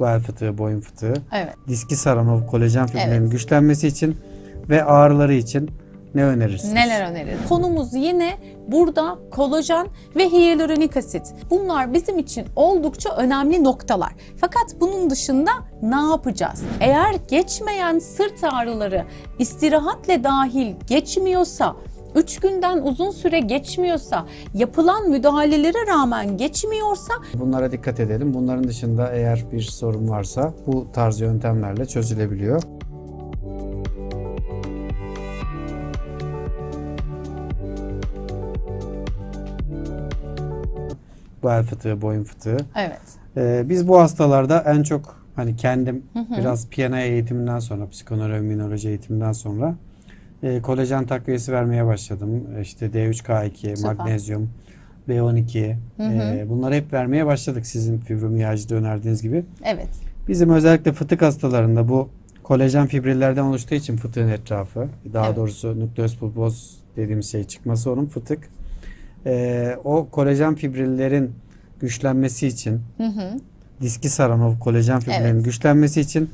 bel fıtığı, boyun fıtığı, Evet. diski sarama, kolajen fibrillerinin Evet. güçlenmesi için ve ağrıları için ne önerirsiniz? Neler öneririz? Konumuz yine burada kolajen ve hyaluronik asit. Bunlar bizim için oldukça önemli noktalar. Fakat bunun dışında ne yapacağız? Eğer geçmeyen sırt ağrıları istirahatle dahil geçmiyorsa 3 günden uzun süre geçmiyorsa, yapılan müdahalelere rağmen geçmiyorsa Bunlara dikkat edelim. Bunların dışında eğer bir sorun varsa bu tarz yöntemlerle çözülebiliyor. Bel fıtığı, boyun fıtığı. evet. Ee, biz bu hastalarda en çok hani kendim biraz piyano eğitiminden sonra, psikoneuroimmünoloji eğitiminden sonra e, kolajen takviyesi vermeye başladım. İşte D3K2, Süper. magnezyum, B12 e, bunları hep vermeye başladık sizin fibromiyajide önerdiğiniz gibi. Evet. Bizim özellikle fıtık hastalarında bu kolajen fibrillerden oluştuğu için fıtığın etrafı, daha Evet. doğrusu nükleus pulpoz dediğimiz şey çıkması onun fıtık. Ee, o kolajen fibrillerin güçlenmesi için, Hı hı. diski saran o kolajen fibrillerinin Evet. güçlenmesi için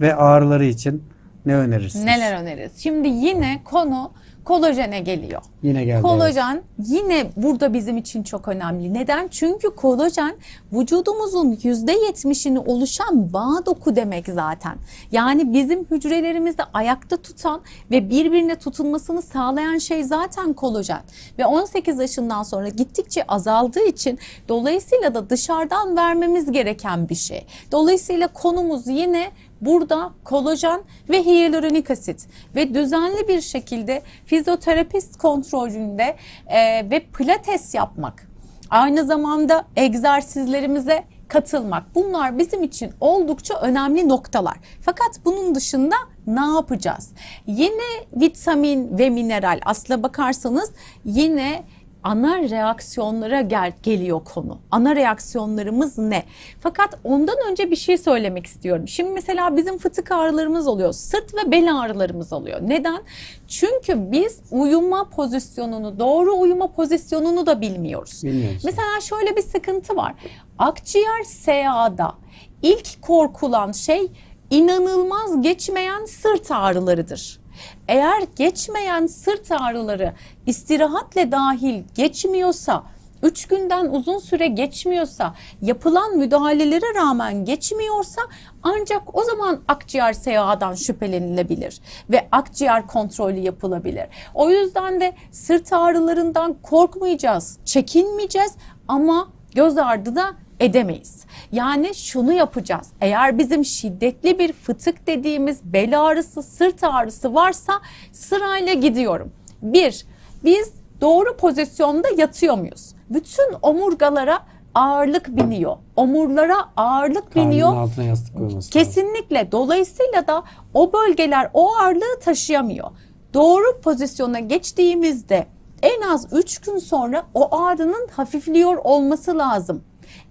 ve ağrıları için ne önerirsiniz? Neler öneririz? Şimdi yine konu kolajene geliyor. Yine geldi. evet. Kolajen yine burada bizim için çok önemli. Neden? Çünkü kolajen vücudumuzun %70'ini oluşan bağ doku demek zaten. Yani bizim hücrelerimizi ayakta tutan ve birbirine tutunmasını sağlayan şey zaten kolajen. Ve 18 yaşından sonra gittikçe azaldığı için dolayısıyla da dışarıdan vermemiz gereken bir şey. Dolayısıyla konumuz yine Burada kolajen ve hyaluronik asit ve düzenli bir şekilde fizyoterapist kontrolünde e, ve pilates yapmak. Aynı zamanda egzersizlerimize katılmak. Bunlar bizim için oldukça önemli noktalar. Fakat bunun dışında ne yapacağız? Yine vitamin ve mineral aslına bakarsanız yine ana reaksiyonlara gel geliyor konu. Ana reaksiyonlarımız ne? Fakat ondan önce bir şey söylemek istiyorum. Şimdi mesela bizim fıtık ağrılarımız oluyor. Sırt ve bel ağrılarımız oluyor. Neden? Çünkü biz uyuma pozisyonunu, doğru uyuma pozisyonunu da bilmiyoruz. Bilmiyoruz. Mesela şöyle bir sıkıntı var. Akciğer SEA'da ilk korkulan şey inanılmaz geçmeyen sırt ağrılarıdır. Eğer geçmeyen sırt ağrıları istirahatle dahil geçmiyorsa, 3 günden uzun süre geçmiyorsa, yapılan müdahalelere rağmen geçmiyorsa ancak o zaman akciğer SEA'dan şüphelenilebilir ve akciğer kontrolü yapılabilir. O yüzden de sırt ağrılarından korkmayacağız, çekinmeyeceğiz ama göz ardı da edemeyiz. Yani şunu yapacağız. Eğer bizim şiddetli bir fıtık dediğimiz bel ağrısı, sırt ağrısı varsa sırayla gidiyorum. Bir, biz doğru pozisyonda yatıyor muyuz? Bütün omurgalara ağırlık biniyor. Omurlara ağırlık Karnının biniyor. altına yastık koyması lazım. Kesinlikle. Dolayısıyla da o bölgeler o ağırlığı taşıyamıyor. Doğru pozisyona geçtiğimizde en az 3 gün sonra o ağrının hafifliyor olması lazım.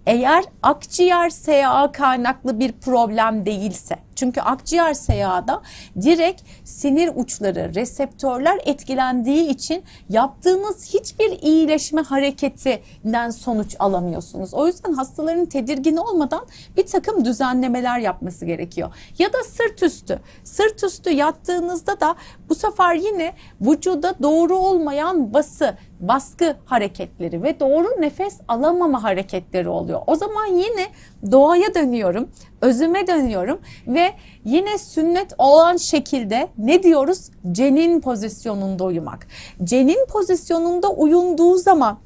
Eğer akciğer SEA kaynaklı bir problem değilse. Çünkü akciğer SEA'da direkt sinir uçları, reseptörler etkilendiği için yaptığınız hiçbir iyileşme hareketinden sonuç alamıyorsunuz. O yüzden hastaların tedirgin olmadan bir takım düzenlemeler yapması gerekiyor. Ya da sırt üstü. Sırt üstü yattığınızda da bu sefer yine vücuda doğru olmayan bası, baskı hareketleri ve doğru nefes alamama hareketleri oluyor. O zaman yine doğaya dönüyorum, özüme dönüyorum ve yine sünnet olan şekilde ne diyoruz? Cenin pozisyonunda uyumak. Cenin pozisyonunda uyunduğu zaman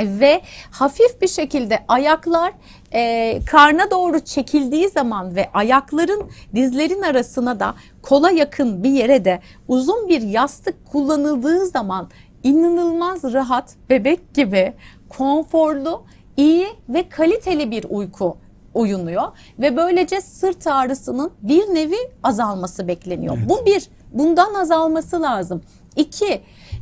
ve hafif bir şekilde ayaklar e, karna doğru çekildiği zaman ve ayakların dizlerin arasına da kola yakın bir yere de uzun bir yastık kullanıldığı zaman inanılmaz rahat bebek gibi konforlu iyi ve kaliteli bir uyku uyunuyor ve böylece sırt ağrısının bir nevi azalması bekleniyor. Bu bir bundan azalması lazım. İki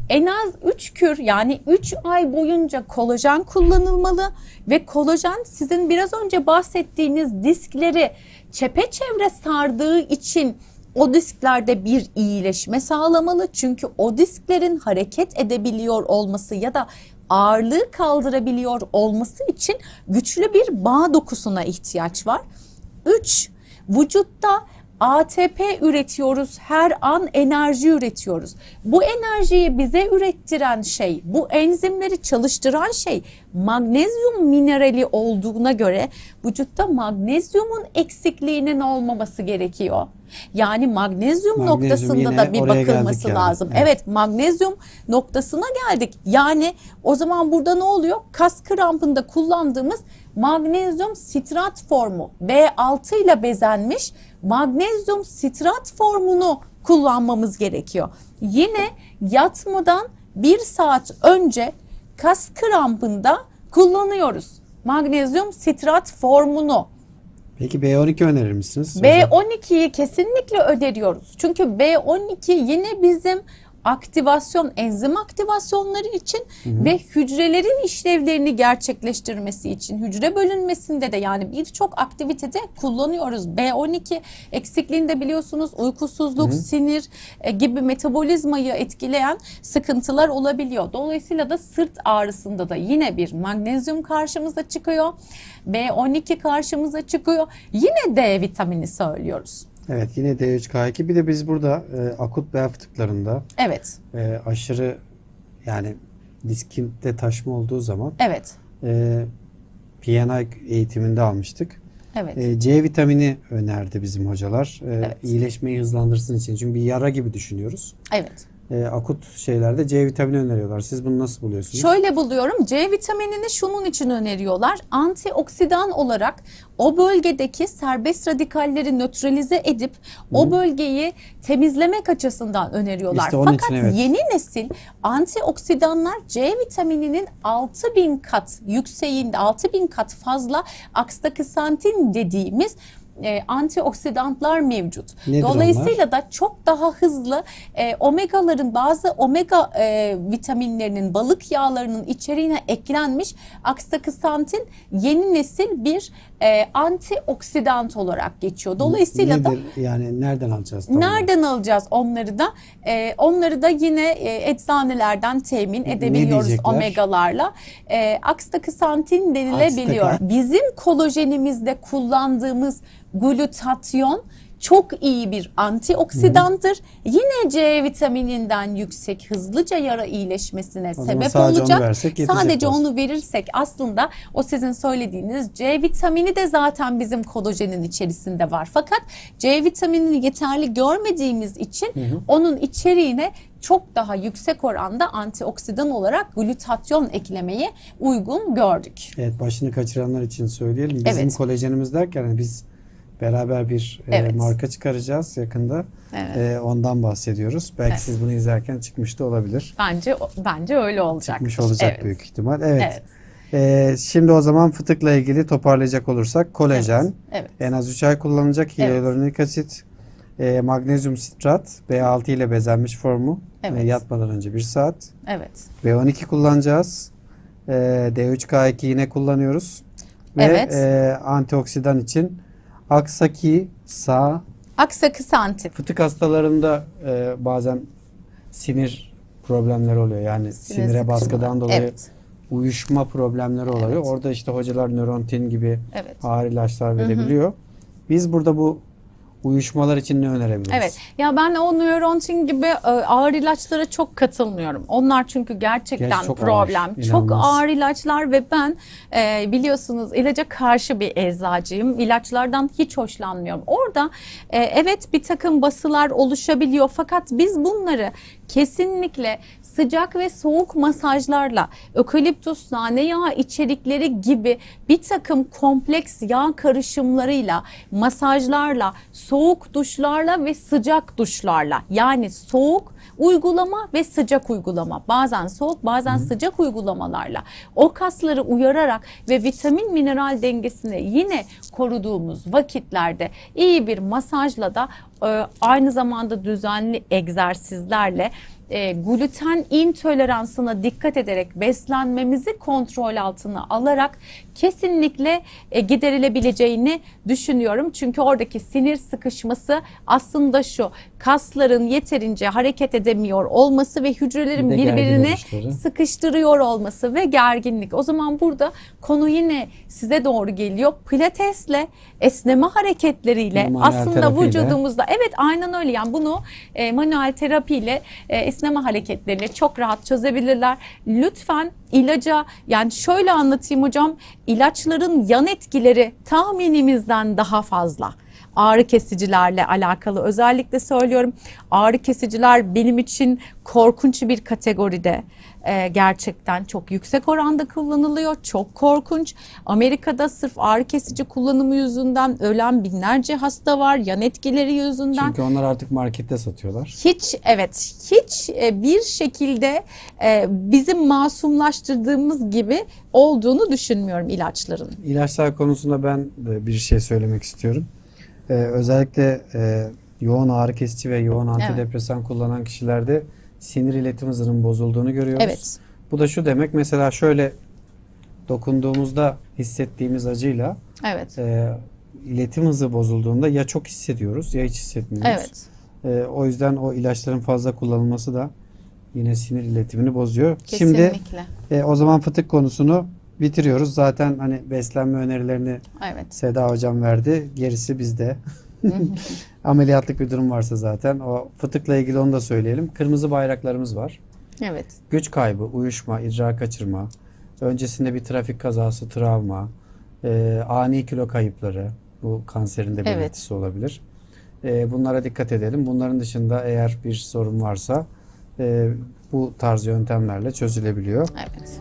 en az 3 kür yani 3 ay boyunca kolajen kullanılmalı ve kolajen sizin biraz önce bahsettiğiniz diskleri çepeçevre sardığı için o disklerde bir iyileşme sağlamalı. Çünkü o disklerin hareket edebiliyor olması ya da ağırlığı kaldırabiliyor olması için güçlü bir bağ dokusuna ihtiyaç var. Üç, vücutta ATP üretiyoruz, her an enerji üretiyoruz. Bu enerjiyi bize ürettiren şey, bu enzimleri çalıştıran şey magnezyum minerali olduğuna göre vücutta magnezyumun eksikliğinin olmaması gerekiyor. Yani magnezyum, Magnezyum noktasında da bir bakılması yani. lazım. Evet. Evet. magnezyum noktasına geldik. Yani o zaman burada ne oluyor? Kas krampında kullandığımız magnezyum sitrat formu B6 ile bezenmiş magnezyum sitrat formunu kullanmamız gerekiyor. Yine yatmadan bir saat önce kas krampında kullanıyoruz. Magnezyum sitrat formunu. Peki B12 önerir misiniz? hocam? B12'yi kesinlikle öneriyoruz. Çünkü B12 yine bizim aktivasyon, enzim aktivasyonları için ve hücrelerin işlevlerini gerçekleştirmesi için hücre bölünmesinde de yani birçok aktivitede kullanıyoruz. B12 eksikliğinde biliyorsunuz uykusuzluk, sinir e, gibi metabolizmayı etkileyen sıkıntılar olabiliyor. Dolayısıyla da sırt ağrısında da yine bir magnezyum karşımıza çıkıyor. B12 karşımıza çıkıyor. Yine D vitamini söylüyoruz. Evet yine D3K2 bir de biz burada e, akut bel fıtıklarında Evet, e, aşırı yani diskinde taşma olduğu zaman evet, e, PNI eğitiminde almıştık. evet. E, C vitamini önerdi bizim hocalar. E, Evet. iyileşmeyi hızlandırsın için. Çünkü bir yara gibi düşünüyoruz. Evet. E, akut şeylerde C vitamini öneriyorlar. Siz bunu nasıl buluyorsunuz? Şöyle buluyorum. C vitaminini şunun için öneriyorlar. Antioksidan olarak o bölgedeki serbest radikalleri nötralize edip o bölgeyi temizlemek açısından öneriyorlar. İşte onun için Fakat evet. yeni nesil antioksidanlar C vitamininin 6000 kat yükseğinde 6000 kat fazla akstakisantin dediğimiz e, antioksidantlar mevcut. Nedir Dolayısıyla da çok daha hızlı e, omegaların bazı omega e, vitaminlerinin balık yağlarının içeriğine eklenmiş akstakisantin yeni nesil bir e, antioksidant olarak geçiyor. Dolayısıyla da Nedir? Yani nereden alacağız? tam olarak? Nereden alacağız onları da? Ee, onları da yine e, eczanelerden temin edebiliyoruz omegalarla. Ee, akstakisantin denilebiliyor. Akstaka. Bizim kolajenimizde kullandığımız glutatyon çok iyi bir antioksidanttır. Yine C vitamininden yüksek hızlıca yara iyileşmesine zaman sebep sadece onu olacak. versek yetecek sadece aslında. onu verirsek aslında o sizin söylediğiniz C vitamini de zaten bizim kolajenin içerisinde var. Fakat C vitaminini yeterli görmediğimiz için onun içeriğine çok daha yüksek oranda antioksidan olarak glutatyon eklemeyi uygun gördük. Evet başını kaçıranlar için söyleyelim. Bizim Evet. kolajenimiz derken hani biz beraber bir e, Evet. marka çıkaracağız yakında. Evet. E, ondan bahsediyoruz. Belki Evet. siz bunu izlerken çıkmış da olabilir. Bence bence öyle olacak. Çıkmış olacak evet. büyük ihtimal. Evet. Evet. E, şimdi o zaman fıtıkla ilgili toparlayacak olursak kolajen Evet. evet. en az 3 ay kullanılacak Evet. hyaluronik asit, e, magnezyum sitrat, B6 ile bezenmiş formu Evet. e, yatmadan önce 1 saat. Evet. B12 kullanacağız. E, D3K2 yine kullanıyoruz. Ve Evet. e, antioksidan için aksaki, sağ, Aksakisantin. fıtık hastalarında e, bazen sinir problemleri oluyor. Yani Sinir sinire sıkışmaları. baskıdan dolayı Evet. uyuşma problemleri oluyor. Evet. Orada işte hocalar nörontin gibi Evet. ağır ilaçlar verebiliyor. Biz burada bu uyuşmalar için ne önerebiliriz? Evet. Ya ben o Neurontin gibi e, ağır ilaçlara çok katılmıyorum. Onlar çünkü gerçekten Gerçi çok problem. ağır, çok inanılmaz. ağır ilaçlar ve ben e, biliyorsunuz ilaca karşı bir eczacıyım. İlaçlardan hiç hoşlanmıyorum. Orada e, evet bir takım basılar oluşabiliyor fakat biz bunları kesinlikle sıcak ve soğuk masajlarla, ökaliptus nane yağı içerikleri gibi bir takım kompleks yağ karışımlarıyla, masajlarla, soğuk duşlarla ve sıcak duşlarla yani soğuk uygulama ve sıcak uygulama. Bazen soğuk bazen sıcak uygulamalarla. O kasları uyararak ve vitamin mineral dengesini yine koruduğumuz vakitlerde iyi bir masajla da e, aynı zamanda düzenli egzersizlerle e, gluten intoleransına dikkat ederek beslenmemizi kontrol altına alarak kesinlikle e, giderilebileceğini düşünüyorum. Çünkü oradaki sinir sıkışması aslında şu kasların yeterince hareket edemiyor olması ve hücrelerin Bir birbirine sıkıştırıyor olması ve gerginlik. O zaman burada konu yine size doğru geliyor. Pilatesle, esneme hareketleriyle Manuel aslında terapiyle. vücudumuzda evet aynen öyle yani bunu e, manuel terapiyle e, esneme hareketleriyle çok rahat çözebilirler. Lütfen ilaca yani şöyle anlatayım hocam ilaçların yan etkileri tahminimizden daha fazla ağrı kesicilerle alakalı özellikle söylüyorum. Ağrı kesiciler benim için korkunç bir kategoride. Ee, gerçekten çok yüksek oranda kullanılıyor. Çok korkunç. Amerika'da sırf ağrı kesici kullanımı yüzünden ölen binlerce hasta var. Yan etkileri yüzünden. Çünkü onlar artık markette satıyorlar. Hiç evet hiç e, bir şekilde e, bizim masumlaştırdığımız gibi olduğunu düşünmüyorum ilaçların. İlaçlar konusunda ben de bir şey söylemek istiyorum. Ee, özellikle e, yoğun ağrı kesici ve yoğun antidepresan kullanan kişilerde sinir iletim hızının bozulduğunu görüyoruz. Evet. Bu da şu demek mesela şöyle dokunduğumuzda hissettiğimiz acıyla Evet. e, iletim hızı bozulduğunda ya çok hissediyoruz ya hiç hissetmiyoruz. Evet. E, o yüzden o ilaçların fazla kullanılması da yine sinir iletimini bozuyor. Şimdi Kesinlikle. e, o zaman fıtık konusunu bitiriyoruz. Zaten hani beslenme önerilerini Evet. Seda hocam verdi. Gerisi bizde. Ameliyatlık bir durum varsa zaten. O fıtıkla ilgili onu da söyleyelim. Kırmızı bayraklarımız var. Evet. Güç kaybı, uyuşma, idrar kaçırma, öncesinde bir trafik kazası, travma, e, ani kilo kayıpları, bu kanserin de Evet. belirtisi olabilir. E, bunlara dikkat edelim. Bunların dışında eğer bir sorun varsa e, bu tarz yöntemlerle çözülebiliyor. Evet.